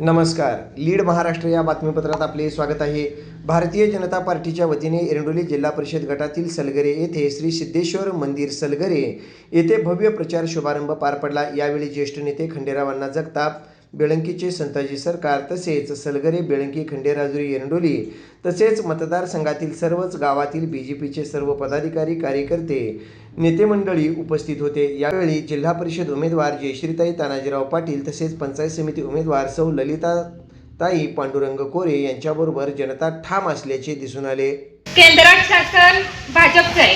नमस्कार. लीड महाराष्ट्र या बातमीपत्रात आपले स्वागत आहे. भारतीय जनता पार्टीच्या वतीने एरंडोली जिल्हा परिषद गटातील सलगरे येथे श्री सिद्धेश्वर मंदिर सलगरे येथे भव्य प्रचार शुभारंभ पार पडला. यावेळी ज्येष्ठ नेते खंडेरावांना जगताप बेळंकीचे संताजी सरकार तसेच सलगरे बेळंकी खंडेराजुरी येरंडोली तसेच मतदारसंघातील सर्वच गावातील बी जे पीचे सर्व पदाधिकारी कार्यकर्ते नेते मंडळी उपस्थित होते. यावेळी जिल्हा परिषद उमेदवार जयश्रीताई तानाजीराव पाटील तसेच पंचायत समिती उमेदवार सौ ललिता ताई पांडुरंग कोरे यांच्याबरोबर जनता ठाम असल्याचे दिसून आले. केंद्रात शासन भाजपचं आहे.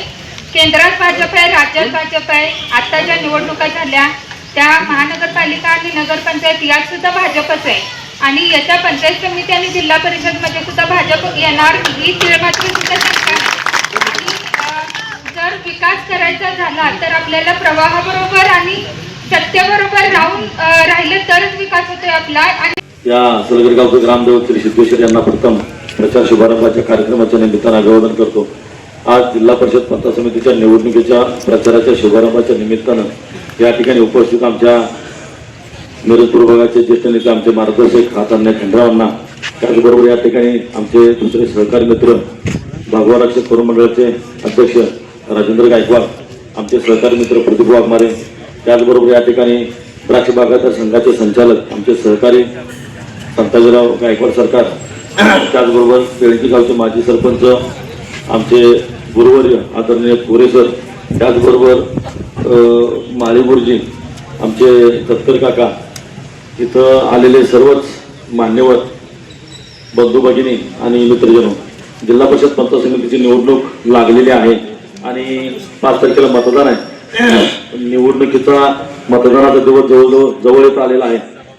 केंद्रात भाजप आहे राज्यात भाजप आहे. आता ज्या निवडणुका झाल्या. त्या महानगरपालिका आणि नगरपंचायत यात सुद्धा भाजपच आहे. आणि याच्या पंचायत समिती आणि जिल्हा परिषदमध्ये सुद्धा भाजप येणार ही मात्र सुद्धा शंका आणि जर विकास करायचा झाला तर आपल्याला प्रवाहाबरोबर आणि सत्तेबरोबर राहून अं, राहिलं तरच विकास होतोय आपला. आणि या सलगरगावचे ग्रामदेवत श्री सिद्धेश्वर यांना प्रथम प्रचार शुभारंभाच्या कार्यक्रमाच्या निमित्तानं अभिवादन करतो. आज जिल्हा परिषद पंचायत समितीच्या निवडणुकीच्या प्रचाराच्या शुभारंभाच्या निमित्तानं या ठिकाणी उपस्थित आमच्या मिरज भागाचे ज्येष्ठ नेते आमचे मार्गदर्शक हातान्य खंडरावांना त्याचबरोबर या ठिकाणी आमचे दुसरे सहकारी मित्र भागवा रक्षक परमंडळाचे मंडळाचे अध्यक्ष राजेंद्र गायकवाड आमचे सहकारी मित्र प्रदीप वाघमारे. त्याचबरोबर या ठिकाणी द्राक्ष बागायत संघाचे संचालक आमचे सहकारी संताजीराव गायकवाड सरकार. त्याचबरोबर बेळकी गावचे माजी सरपंच आमचे गुरुवर्य आदरणीय कोरे सर त्याचबरोबर अ, आमचे दत्तर काका इथं आलेले सर्वच मान्यवर बंधू भगिनी आणि मित्रजनो जिल्हा परिषद पंचायत समितीची निवडणूक लागलेली आहे आणि पाच तारखेला मतदान आहे. निवडणुकीचा मतदानाचा दिवस जवळजवळ जवळ येत आलेला आहे.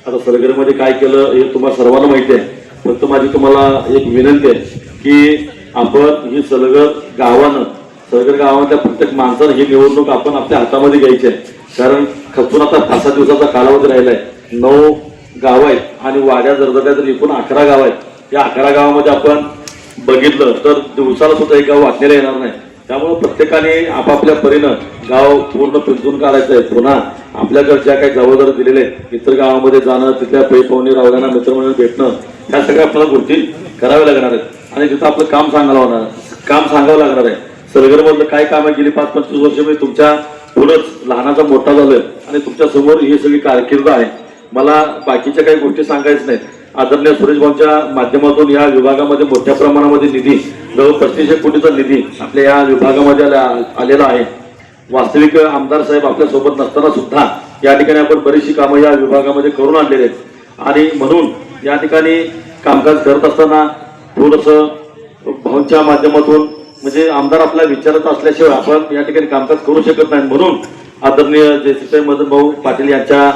आता सरगरीमध्ये काय केलं हे तुम्हाला सर्वांना माहिती आहे. फक्त माझी तुम्हाला एक विनंती आहे की आपण ही सलगर गावानं सलगर गावातल्या प्रत्येक माणसानं ही निवडणूक आपण आपल्या हातामध्ये घ्यायची आहे. कारण खचून आता पाच सहा दिवसाचा कालावधी राहिलाय. नऊ गाव आहेत आणि वाड्या जरदऱ्या तर एकूण अकरा गाव आहेत. या अकरा गावामध्ये आपण बघितलं तर दिवसाला सुद्धा एक गाव वाटलेलं येणार नाही. त्यामुळे प्रत्येकाने आपापल्या परीनं गाव पूर्ण पिंजून काढायचं आहे. पुन्हा आपल्याकडे ज्या काही जबाबदारी दिलेले आहेत, इतर गावामध्ये जाणं तिथल्या पै पाहुणे रावल्यांना मित्रमंडळ भेटणं ह्या सगळ्या आपल्याला गोष्टी कराव्या लागणार आहेत. आणि तिथं आपलं काम सांगायला होणार काम सांगावं लागणार आहे. सरगरमधलं काय कामं गेली पाच पंचवीस वर्ष? मी तुमच्या पुढंच लहानाचा मोठा झालोय आणि तुमच्यासमोर ही सगळी कारकीर्द आहे. मला बाकीच्या काही गोष्टी सांगायच नाहीत. आदरणीय सुरेश भाऊच्या माध्यमातून या विभागामध्ये मोठ्या प्रमाणामध्ये निधी जवळ पस्तीसशे कोटीचा निधी आपल्या या विभागामध्ये आलेला आहे. वास्तविक आमदार साहेब आपल्यासोबत नसताना सुद्धा या ठिकाणी आपण बरीचशी कामं या विभागामध्ये करून आणलेली आहेत. आणि म्हणून या ठिकाणी कामकाज करत असताना थोडंसं भाऊंच्या माध्यमातून म्हणजे आमदार आपला विचारत असल्याशिवाय आपण या ठिकाणी कामकाज करू शकत नाही म्हणून आदरणीय जयसिंह मदन भाऊ पाटील यांच्या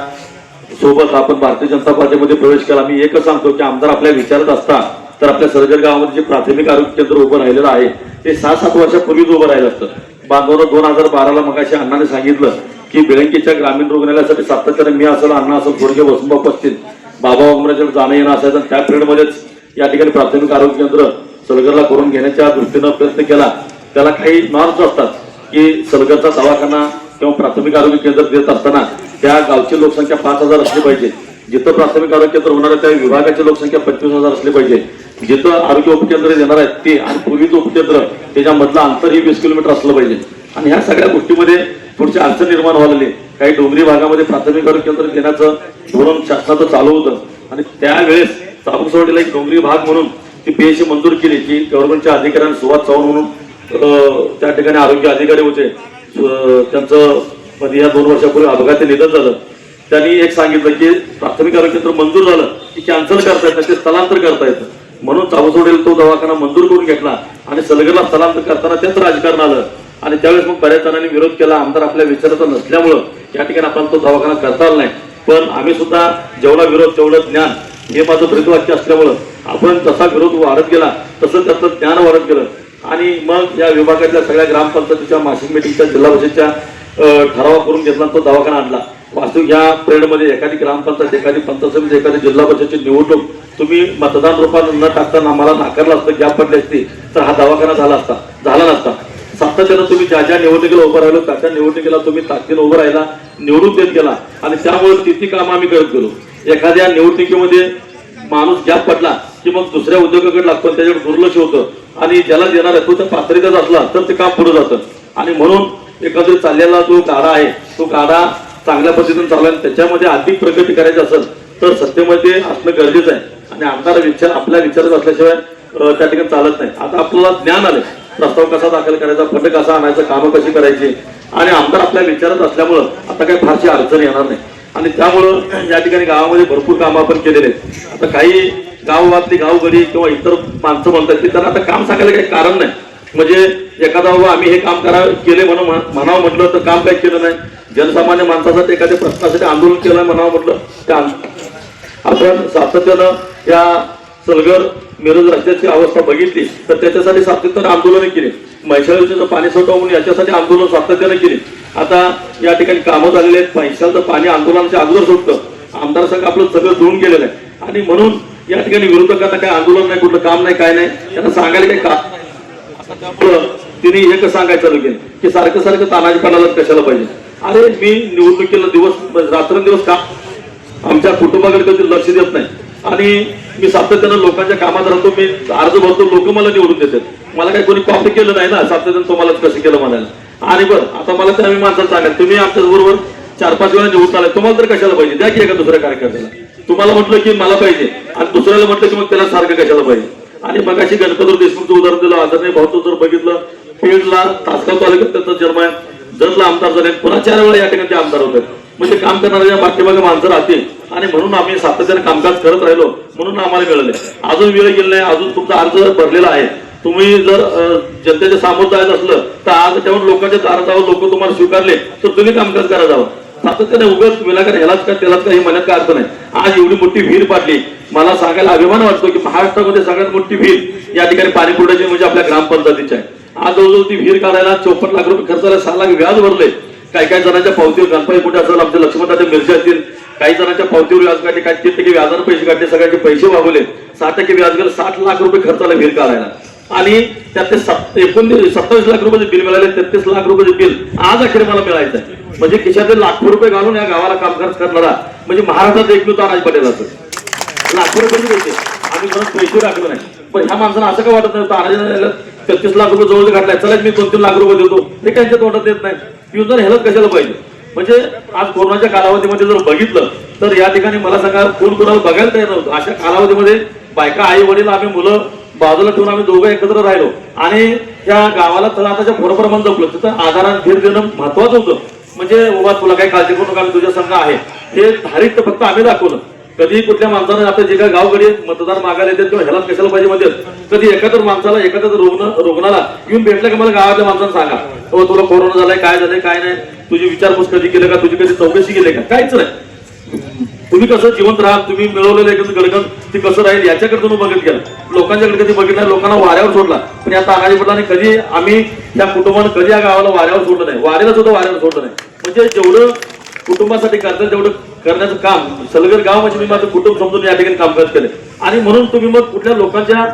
सोबत आपण भारतीय जनता पार्टीमध्ये प्रवेश केला. मी एकच सांगतो की आमदार आपल्या विचारत असता तर आपल्या सरगर गावामध्ये जे प्राथमिक आरोग्य केंद्र उभं राहिलेलं आहे ते सहा सात वर्षापूर्वीच उभं राहिलं असतं. बांधवनं दोन हजार बाराला मगाशी अण्णाने सांगितलं की बेळंकीच्या ग्रामीण रुग्णालयासाठी सातत्याने मी असेल अण्णा असं थोडके वसुंबा पसतील बाबा वाघमराच्या जाणं येणं असायचं त्या पिरियडमध्येच या ठिकाणी प्राथमिक आरोग्य केंद्र सलगरला करून घेण्याच्या दृष्टीनं प्रयत्न केला. त्याला काही नॉर्म्स असतात की सलगरचा दवाखाना किंवा प्राथमिक आरोग्य केंद्र देत असताना त्या गावची लोकसंख्या पाच हजार असली पाहिजे. जिथं प्राथमिक आरोग्य केंद्र होणार आहे त्या विभागाची लोकसंख्या पंचवीस हजार असली पाहिजे. जिथं आरोग्य उपकेंद्र देणार आहेत ते आणि पूर्वीचं उपकेंद्र त्याच्यामधलं अंतर ही वीस किलोमीटर असलं पाहिजे. आणि ह्या सगळ्या गोष्टीमध्ये पुढची अडचण निर्माण व्हायला काही डोंगरी भागामध्ये प्राथमिक आरोग्य केंद्र देण्याचं धोरण शासनाचं चालू होतं. आणि त्यावेळेस चाबूकसवाडीला एक डोंगरी भाग म्हणून ती पीएचसी मंजूर केली की गव्हर्नमेंटच्या अधिकाऱ्यांनी सुवात चव्हाण म्हणून त्या ठिकाणी आरोग्य अधिकारी होते. त्यांचं मध्ये या दोन वर्षापूर्वी अपघाती निधन झालं. त्यांनी एक सांगितलं की प्राथमिक आरोग्य केंद्र मंजूर झालं की कॅन्सल करता येतं ते स्थलांतर करता येतं. म्हणून चाबूसोडीला तो दवाखाना मंजूर करून घेतला आणि सलगरला स्थलांतर करताना त्याच राजकारण आलं. आणि त्यावेळेस मग बऱ्याच जणांनी विरोध केला आमदार आपल्या विचाराचा नसल्यामुळं या ठिकाणी आपण तो दवाखाना करता आला नाही. पण आम्ही सुद्धा जेवढा विरोध तेवढं ज्ञान हे माझं ब्रीदवाक्य असल्यामुळं आपण जसा विरोध वाढत गेला तसं त्याचं ज्ञान वाढत गेलं. आणि मग या विभागातल्या सगळ्या ग्रामपंचायतीच्या मासिक मिटिंगच्या जिल्हा परिषदच्या ठराव करून घेतला तो दवाखाना आणला. वास्तविक या पिरियडमध्ये एखादी ग्रामपंचायत एखादी पंचायत समिती एखादी जिल्हा परिषदची निवडणूक तुम्ही मतदान रूपात न टाकताना आम्हाला नाकारलं असतं गॅप पडली असती तर हा दवाखाना झाला असता झाला नसता. सातत्यानं तुम्ही ज्या ज्या निवडणुकीला उभं राहिलो त्या त्या निवडणुकीला तुम्ही ताकदीनं उभं राहिला निवडून देत गेला. आणि त्यामुळे ती ती कामं आम्ही करत गेलो. एखाद्या निवडणुकीमध्ये माणूस गॅप पडला की मग दुसऱ्या उद्योगाकडे लागतो त्याच्याकडे दुर्लक्ष होतं. आणि ज्याला देणार आहे तो त्या पात्रतेत असला तर ते काम पुढे जातं. आणि म्हणून एकंदरीत चाललेला जो गाडा आहे. तो गाडा चांगल्या पद्धतीने चालला आणि त्याच्यामध्ये अधिक प्रगती करायची असेल तर सत्तेमध्ये असणं गरजेचं आहे. आणि आमदार विचार आपल्या विचारात असल्याशिवाय त्या ठिकाणी चालत नाही. आता आपल्याला ज्ञान आलंय. प्रस्ताव कसा दाखल करायचा फंड कसा आणायचं कामं कशी करायची? आणि आमदार आपल्या विचारात असल्यामुळं आता काही फारशी अडचण येणार नाही. आणि त्यामुळं या ठिकाणी गावामध्ये भरपूर कामं आपण केलेले आहेत. आता काही गावातली गावगडी किंवा इतर माणसं म्हणतात की त्यांना आता काम सांगायला काही कारण नाही. म्हणजे एखादा बाबा आम्ही हे काम करा केले म्हणून म्हण- म्हणावं म्हटलं तर काम काही केलं नाही. जनसामान्य माणसासाठी एखाद्या प्रश्नासाठी आंदोलन केलं म्हणावं म्हटलं त्या आपण सातत्यानं या सलगर मिरज राज्याची अवस्था बघितली तर त्याच्यासाठी सातत्यानं आंदोलन केली. म्हैसाळचं पाणी सोडवा म्हणून याच्यासाठी आंदोलन सातत्यानं केली. आता या ठिकाणी कामं झालेली आहेत. पैशाचं पाणी आंदोलनाच्या अगोदर सुटतं. आमदार संघ आपलं सगळं धुवून गेलेलं आहे. आणि म्हणून या ठिकाणी विरोधकांना काही आंदोलन नाही कुठलं काम नाही काय नाही. त्यांना सांगायला काही काम त्यामुळं तिने एक सांगायचं चालू केलं की सारखं सारखं तानाजीपणालाच कशाला पाहिजे? अरे मी निवडणुकीला दिवस रात्रंदिवस का आमच्या कुटुंबाकडे कधी लक्ष देत नाही. आणि मी सातत्यानं लोकांच्या कामात राहतो मी अर्ज भरतो लोक मला निवडून देतात. मला काही कोणी कॉपी केलं नाही ना सातत्यानं तुम्हालाच कसं केलं म्हणायला आणि बरं आता मला त्या माणसाला सांगा तुम्ही आमच्या बरोबर चार पाच वेळा निवडून आलाय तुम्हाला तर कशाला पाहिजे? द्या की एका दुसऱ्या कार्यकर्त्याला. तुम्हाला म्हटलं की मला पाहिजे आणि दुसऱ्याला म्हटलं की मग त्याला सारखं कशाला पाहिजे? आणि मग अशी गणपतराव देशमुखचं उदाहरण दिलं आदरणीय भाऊचं जर बघितलं फील्डला तासगाव तालुक्यात त्याचा जन्म आहे जरला आमदार झाले पुन्हा चार वेळा या ठिकाणी ते आमदार होतात म्हणजे काम करणाऱ्या पाठीमागे माणसं राहतील. आणि म्हणून आम्ही सातत्याने कामकाज करत राहिलो म्हणून आम्हाला मिळाले. अजून वेळ गेला नाही अजून तुमचा अर्ज भरलेला आहे. तुम्ही जर जनतेच्या सामोरं जायचं असलं तर आज त्यावर लोकांच्या दारात जावं लोक तुम्हाला स्वीकारले तर तुम्ही कामकाज करा जावं सातत्याने उगाच विनाकारण ह्यालाच का त्यालाच का हे म्हणण्यात काय अर्थ नाही आज एवढी मोठी भीड पाडली. मला सांगायला अभिमान वाटतो की महाराष्ट्रामध्ये सगळ्यात मोठी भीड या ठिकाणी पाणी पुरवठ्याची म्हणजे आपल्या ग्रामपंचायतीची आहे. आज जवळजवळ ती विहीर काढायला चौपन्न लाख रुपये खर्च झाला सहा लाख व्याज भरले. काही काही जणांच्या पावती गणपती कुठे असेल आमच्या लक्ष्मणाच्या मिरच्या असतील काही जणांच्या पावतीवर व्याज काढले काही तीन टक्के व्याजाने पैसे काढले सगळ्यांचे पैसे वागवले सहा टक्के व्याज गेलं साठ लाख रुपये खर्च आला भीड काढायला. आणि त्यात ते एकोणतीस सत्तावीस लाख रुपयाचे बिल मिळाले तेहतीस लाख रुपयाचे बिल आज अखेर मला मिळायचं आहे. म्हणजे खिशातले लाखो रुपये घालून या गावाला कामकाज करणारा म्हणजे महाराष्ट्रात एकमेव तानाजी पटेल असं लाखो रुपये द्यायचे आम्ही म्हणून पैसे राखलो नाही. पण ह्या माणसाला असं का वाटत नाही तानाजी तेहतीस लाख रुपये जवळ घातलाय चला मी दोन तीन लाख रुपये देतो. ते त्यांच्या तोंडात देत नाही. युजर हेलत कशाला पाहिजे? म्हणजे आज कोरोनाच्या कालावधीमध्ये जर बघितलं तर या ठिकाणी मला सांगा कोण कोणाला बघायला तयार नव्हतं. अशा कालावधीमध्ये बायका आई वडील आम्ही मुलं बाजूला ठेवून आम्ही दोघं एकत्र राहिलो. आणि त्या गावाला तळाताच्या थोडंप्रमाण जपलं तिथं आधारात धीर देणं महत्वाचं होतं. म्हणजे बाबा तुला काही काळजी करू नका आम्ही तुझ्या संघ आहे. हे धारित फक्त आम्ही दाखवलं. कधी कुठल्या माणसानं आता जे काय गावकडे मतदार मागायला येतात किंवा ह्याला कशाला पाहिजे म्हणतात कधी एखाद्या माणसाला एखाद्या रुग्ण रुग्णाला येऊन भेटलं की मला गावातल्या माणसानं सांगा? हो तुला कोरोना झालाय काय झालंय काय नाही? तुझी विचारपूस कधी केलं का? तुझी कधी चौकशी केली का? काहीच नाही. तुम्ही कसं जिवंत राहाल तुम्ही मिळवलेलं एखादं गडगण ते कसं राहील याच्याकडे तुम्ही बघत गेला. लोकांच्याकडे कधी बघितलं लोकांना वाऱ्यावर सोडला. पण या पडला पडलाने कधी आम्ही या कुटुंबानं कधी या गावाला वाऱ्यावर सोडलं नाही? वाऱ्याला सुद्धा वाऱ्यावर सोडलं नाही. म्हणजे जेवढं कुटुंबासाठी करतात तेवढं करण्याचं काम. सलगर गाव म्हणजे मी माझं कुटुंब समजून या ठिकाणी कामकाज केलं आणि म्हणून तुम्ही मग कुठल्या लोकांच्या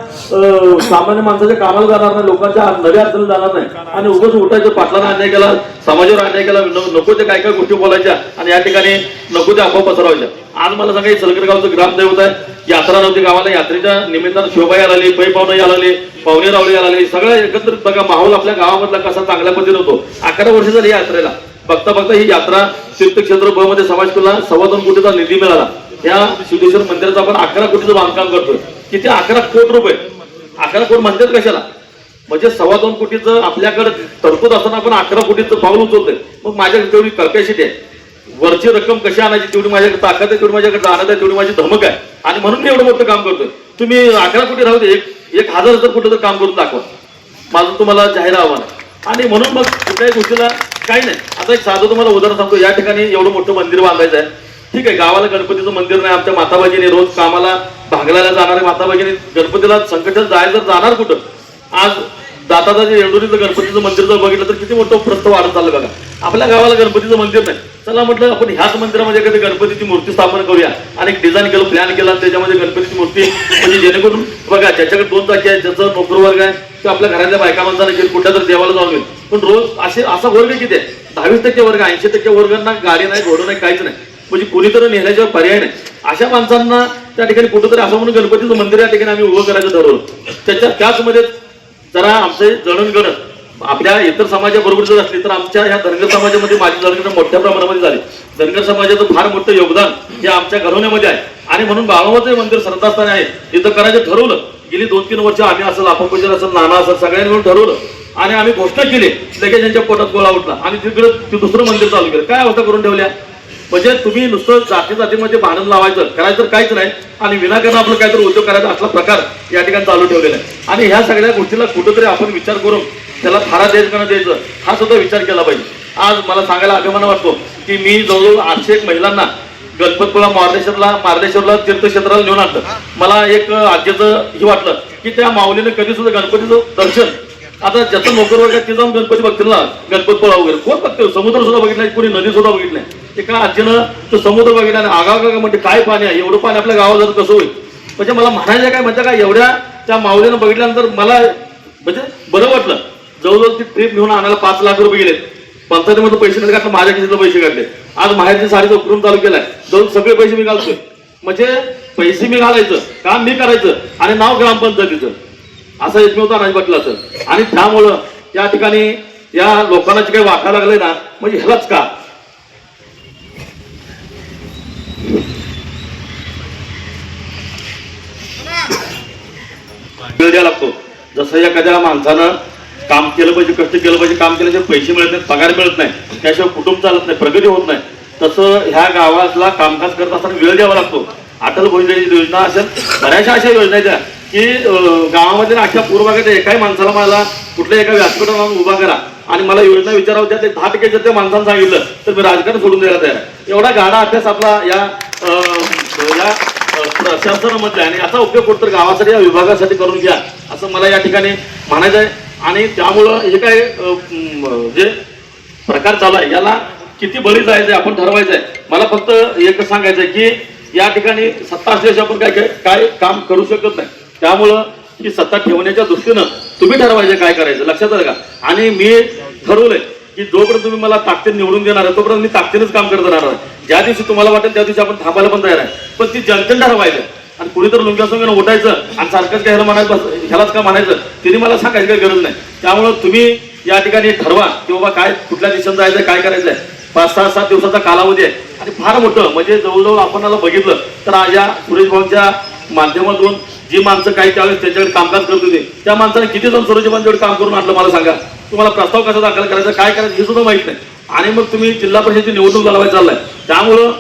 सामान्य माणसाच्या कामाला जाणार नाही लोकांच्या नव्या अडचणी जाणार नाही. आणि उगाच उठायचं पाटलांना अन्याय केला समाजावर अन्याय केला नको ते काय काय गोष्टी बोलायच्या आणि या ठिकाणी नको ते अफवा पसरवायच्या. आज मला सांगा सलगर गावचं ग्रामदैवत आहे. यात्रा नव्हती गावाला यात्रेच्या निमित्तानं शोभा यायला आली पै पाहुणे यायला आले पाहुणे रावले यायला आले सगळं एकत्रित बघा माहोल आपल्या गावामधला कसा चांगल्या पद्धतीने होतो. अकरा वर्ष झाली या यात्रेला. बघता बघता ही यात्रा तीर्थक्षेत्र ब मध्ये समाज केला. सव्वा दोन कोटीचा निधी मिळाला. या सिद्धेश्वर मंदिराचं आपण अकरा कोटीचं बांधकाम करतोय. किती? अकरा कोट रुपये. अकरा कोट म्हणतात कशाला? म्हणजे सव्वा दोन कोटीचं आपल्याकडे तरतूद असताना आपण अकरा कोटीचं पाऊल उचलतोय. मग माझ्याकडे तेवढी कॅपॅसिटी आहे. वरची रक्कम कशी आणायची? तेवढी माझ्याकडे ताकद आहे तेवढी माझ्याकडे जाणत आहे तेवढी माझी धमक आहे. आणि म्हणून मी एवढं मोठं काम करतोय. तुम्ही अकरा कोटी राहू दे. एक एक हजार हजार कुठं काम करून दाखवा. माझं तुम्हाला जाहीर आव्हान आणि म्हणून मग कुठल्याही गोष्टीला काही नाही. आता एक साधं तुम्हाला उदाहरण सांगतो. या ठिकाणी एवढं मोठं मंदिर बांधायचं आहे. ठीक आहे गावाला गणपतीचं मंदिर नाही. आमच्या माताबाजीने रोज कामाला भागलायला जाणारे माताबाजीने गणपतीला संकटात जायला जाणार कुठं? आज दादा जे येंडोरीचं गणपतीचं मंदिर जर बघितलं तर किती मोठं प्रस्त वाढत चाललं बघा. आपल्या गावाला गणपतीचं मंदिर नाही चला म्हटलं आपण ह्याच मंदिरामध्ये कधी गणपतीची मूर्ती स्थापन करूया. आणि एक डिझाईन केलं प्लॅन केला त्याच्यामध्ये गणपतीची मूर्ती म्हणजे जेणेकरून बघा ज्याच्याकडे दोन चाकी आहे ज्याचा नोकर वर्ग आहे तो आपल्या घरातल्या बायका माणसाने घेऊन कुठल्या तर देवाला जाऊन येईल पण रोज असे असा वर्ग किती आहे? दहावीस टक्के वर्ग ऐंशी टक्के वर्गांना गाडी नाही घोडं नाही काहीच नाही. म्हणजे कोणीतरी नेण्याशिवाय पर्याय नाही. अशा माणसांना त्या ठिकाणी कुठंतरी असं म्हणून गणपतीचं मंदिर या ठिकाणी आम्ही उभं करायचं ठरवलं. त्याच्या त्याचमध्ये जरा आमचे जडणगडण आपल्या इतर समाजाबरोबर जर असली तर आमच्या ह्या धनगर समाजामध्ये माझी जडणगडण मोठ्या प्रमाणामध्ये झाली. धनगर समाजाचं फार मोठं योगदान हे आमच्या घडवण्यामध्ये आहे. आणि म्हणून बाळामाचं मंदिर श्रद्धास्थान आहे. तिथं करायचं ठरवलं. गेली दोन तीन वर्ष आम्ही असं आपण असं नाना असं सगळ्यांनी म्हणून ठरवलं. आणि आम्ही घोषणा केली. लगेच त्यांच्या पोटात गोळा उठला. आणि तिकडे ते दुसरं मंदिर चालू केलं. काय अवस्था करून ठेवल्या? म्हणजे तुम्ही नुसतं जाती जातीमध्ये भांडण लावायचं करायचं तर काहीच नाही. आणि विनाकारण आपलं काहीतरी उद्योग करायचा असला प्रकार या ठिकाणी चालू ठेवलेला आहे. आणि ह्या सगळ्या गोष्टीला कुठंतरी आपण विचार करून त्याला थारा द्यायचं का द्यायचं हा सुद्धा विचार केला पाहिजे. आज मला सांगायला अभिमान वाटतो की मी जवळजवळ आठशे एक महिलांना गणपतपुळा मार्लेश्वरला मार्देश्वरला तीर्थक्षेत्राला नेऊन आणलं. मला एक आज्याचं हे वाटलं की त्या माऊलीने कधी सुद्धा गणपतीचं दर्शन आता ज्याचं नोकर वर्ग ते जाऊन गणपती बघतील ना. गणपतपुळा वगैरे. कोण बघते? समुद्र सुद्धा बघितला नाही कोणी नदी सुद्धा बघितली नाही. एका आजीनं तो समुद्र बघितला आणि आगागा म्हणजे काय पाणी आहे? एवढं पाणी आपल्या गावात जातं कसं होईल? म्हणजे मला म्हणायचं काय म्हणजे काय? एवढ्या त्या माऊलीनं बघितल्यानंतर मला म्हणजे बरं वाटलं. जवळजवळ ती ट्रिप घेऊन आणायला पाच लाख रुपये गेले पंचायतीमध्ये पैसे नाही काढले माझ्या खिशातले पैसे काढले. आज माहेरची साडीचा उपक्रम चालू केलाय. जवळ सगळे पैसे मी घालतोय. म्हणजे पैसे मी घालायचं काम मी करायचं आणि नाव ग्रामपंचायतीचं. असा एकमेव तानाजी पाटील असं आणि त्यामुळं त्या ठिकाणी या लोकांना जे काही वाटा लागले ना म्हणजे ह्यालाच का? वेळ द्यावा लागतो. जसं एखाद्या माणसानं काम केलं पाहिजे कष्ट केलं पाहिजे काम केल्याशिवाय पैसे मिळत नाहीत पगार मिळत नाही त्याशिवाय कुटुंब चालत नाही प्रगती होत नाही. तसं ह्या गावातला कामकाज करत असताना वेळ द्यावा लागतो. अटल भोजन योजना अशा बऱ्याचशा अशा योजना आहेत त्या. की गावामध्ये अख्ख्या पूर्व भागात एकाही माणसाला मला कुठल्या एका व्यासपीठावर उभा करा आणि मला योजना विचारावं त्या ते दहा टक्के जर त्या माणसानं सांगितलं तर मी राजकारण सोडून द्यायला तयार आहे. एवढा गाडा अभ्यास आपला या अं, प्रशासनामध्ये आणि याचा उपयोग कुठतर गावासाठी या विभागासाठी करून घ्या असं मला या ठिकाणी म्हणायचं आहे. आणि त्यामुळं हे काय जे प्रकार चालू आहे याला किती बळी जायचंय आपण ठरवायचं आहे. मला फक्त एक सांगायचं आहे की या ठिकाणी सत्ता असल्याशिवाय आपण काय काय काय काम करू शकत नाही. त्यामुळं ही सत्ता ठेवण्याच्या दृष्टीनं तुम्ही ठरवायचं काय करायचं? लक्षात आलं का? आणि मी ठरवलंय की जोपर्यंत तुम्ही मला ताकदीने निवडून देणार आहे तोपर्यंत मी ताकदीनेच काम करत राहणार आहे. ज्या दिवशी तुम्हाला वाटेल त्या दिवशी आपण थांबायला पण तयार आहे. पण ती जनतेने ठरवायचं. आणि कुणीतरी लुंग्या सोंग्यानं उठायचं आणि सारखंच काय ह्याला म्हणायचं ह्यालाच का म्हणायचं? तिने मला सांगायची काही गरज नाही. त्यामुळं तुम्ही या ठिकाणी ठरवा की बाबा काय कुठल्या दिशेनं जायचं काय करायचं आहे पाच सहा सात दिवसाचा कालावधी आहे. आणि फार मोठं म्हणजे जवळजवळ आपण बघितलं तर आज या सुरेश भाऊच्या माध्यमातून जी माणसं काही त्यावेळेस त्यांच्याकडे कामकाज करत होते त्या माणसाने किती जण सुरेश काम करून आणलं मला सांगा. तुम्हाला प्रस्ताव कसा दाखल करायचा काय करायचं हे सुद्धा माहीत नाही. आणि मग तुम्ही जिल्हा परिषदेची निवडणूक चालवायला चाललाय. त्यामुळं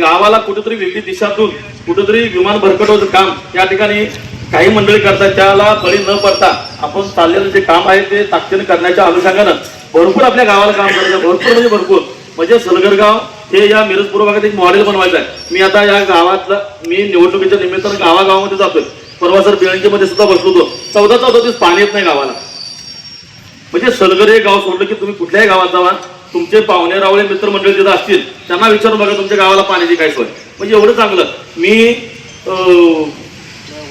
गावाला कुठेतरी वेगळी दिशातून कुठेतरी विमान भरकटवायचं काम या ठिकाणी काही मंडळी करतात. त्याला बळी न पडता आपण चाललेलं जे काम आहे ते ताकदीने करण्याच्या अनुषंगानं भरपूर आपल्या गावाला काम करायचं भरपूर म्हणजे भरपूर. म्हणजे सलगरगाव हे या मिरजपूर भागात एक मॉडेल बनवायचं आहे. मी आता या गावातलं मी निवडणुकीच्या निमित्तानं गावागावामध्ये जातोय. परवा सरमध्ये सुद्धा बसलो होतो. चौदा चौदा दिवस पाणी येत नाही गावाला. म्हणजे सलगर हे गाव सोडलं की तुम्ही कुठल्याही गावात जावा. तुमचे पाहुणे रावळे मित्रमंडळ तिथं असतील त्यांना विचारून बघा तुमच्या गावाला पाण्याची काय सोय. म्हणजे एवढं चांगलं. मी अं,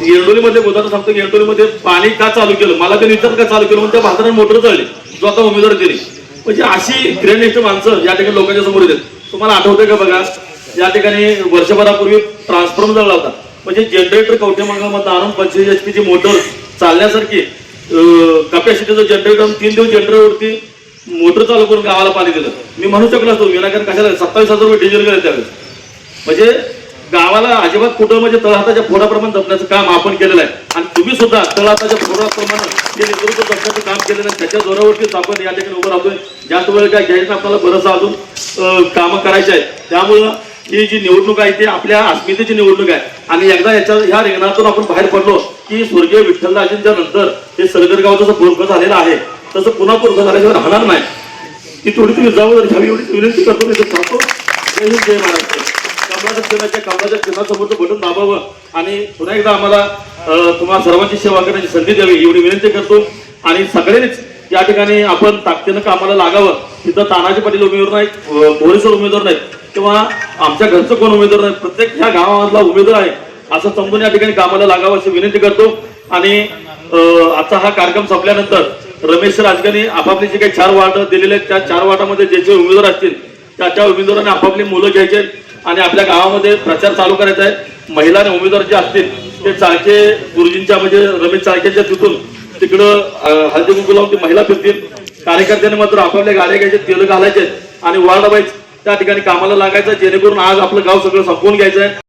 येरडोलीमध्ये बोलताना सांगतो येंडोलीमध्ये येरडोलीमध्ये पाणी का चालू केलं? मला ते विचार का चालू केलं? म्हणून त्या भाताने मोटर चढली. जो आता उमेदवार केली म्हणजे अशी ग्रेनिष्ठ माणसं या ठिकाणी लोकांच्या समोर येतात. तुम्हाला आठवतंय का बघा? या ठिकाणी वर्षभरापूर्वी ट्रान्सफॉर्म जळला होता. म्हणजे जनरेटर कवठेमंगलमधून आणून पंचवीस एच पीची मोटर चालण्यासारखी कपॅसिटीचं जनरेटर तीन दिवस जनरेटरवरती मोटर चालू करून गावाला पाणी दिलं. मी म्हणू शकलो असतो विनाकारण कशाला सत्तावीस हजार रुपये डिझेल गेले त्यावेळेस. म्हणजे गावाला अजिबात कुठं म्हणजे तळहाताच्या फोडाप्रमाणे जपण्याचं काम आपण केलेलं आहे. आणि तुम्ही सुद्धा तळहाताच्या फोडाप्रमाणे हे नेतृत्व जपण्याचं काम केलेलं आहे त्याच्या जोरावरतीच आपण या ठिकाणी उभं राहतोय. जास्त वेळ काय घ्यायचं आपल्याला बरंच अजून कामं करायचे आहेत. त्यामुळं ही जी निवडणूक आहे ती आपल्या अस्मितेची निवडणूक आहे. आणि एकदा याच्या ह्या रिंगणातून आपण बाहेर पडलो की स्वर्गीय विठ्ठलराजेंच्या नंतर हे सलगरगाव जसं पूर्ण झालेलं आहे तसं पुन्हा पूर्ण झाल्याशिवाय राहणार नाही. ती थोडी तुम्ही जबाबदारी घ्यावी एवढी विनंती करतो मी इथं थांबतो. जय हिंद जय महाराष्ट्र. कमळाच्या चिन्हासमोरचं बटन दाबावं आणि पुन्हा एकदा आम्हाला तुम्हाला सर्वांची सेवा करण्याची संधी द्यावी एवढी विनंती करतो. आणि सगळ्यांनीच या ठिकाणी आपण ताकदीनं कामाला लागावं. तिथं तानाजी पाटील उमेदवार नाहीत भोरेसर उमेदवार नाहीत. किंवा आमच्या घरचं कोण उमेदवार नाही प्रत्येक ह्या गावामधला उमेदवार आहे असं समजून या ठिकाणी कामाला लागावं अशी विनंती करतो. आणि आता हा कार्यक्रम संपल्यानंतर रमेश राजगणे आपापली जे काही चार वाट दिलेले आहेत त्या चार वाटामध्ये जे जे उमेदवार असतील त्या त्याच्या उमेदवारांनी आपापली मुलं घ्यायचे आणि आपल्या गावामध्ये प्रचार चालू करायचा आहे. महिला आणि उमेदवार जे असतील ते चाळके गुरुजींच्या म्हणजे रमेश चाळकेच्या तिथून तिकडं हळदी कुंकू लावून ती महिला फिरतील. कार्यकर्त्यांनी मात्र आपापल्या गाड्या घ्यायचे तेल घालायचे आणि वार्ड वाईज त्या ठिकाणी कामाला लागायचं जेणेकरून आज आपलं गाव सगळं संपवून घ्यायचं आहे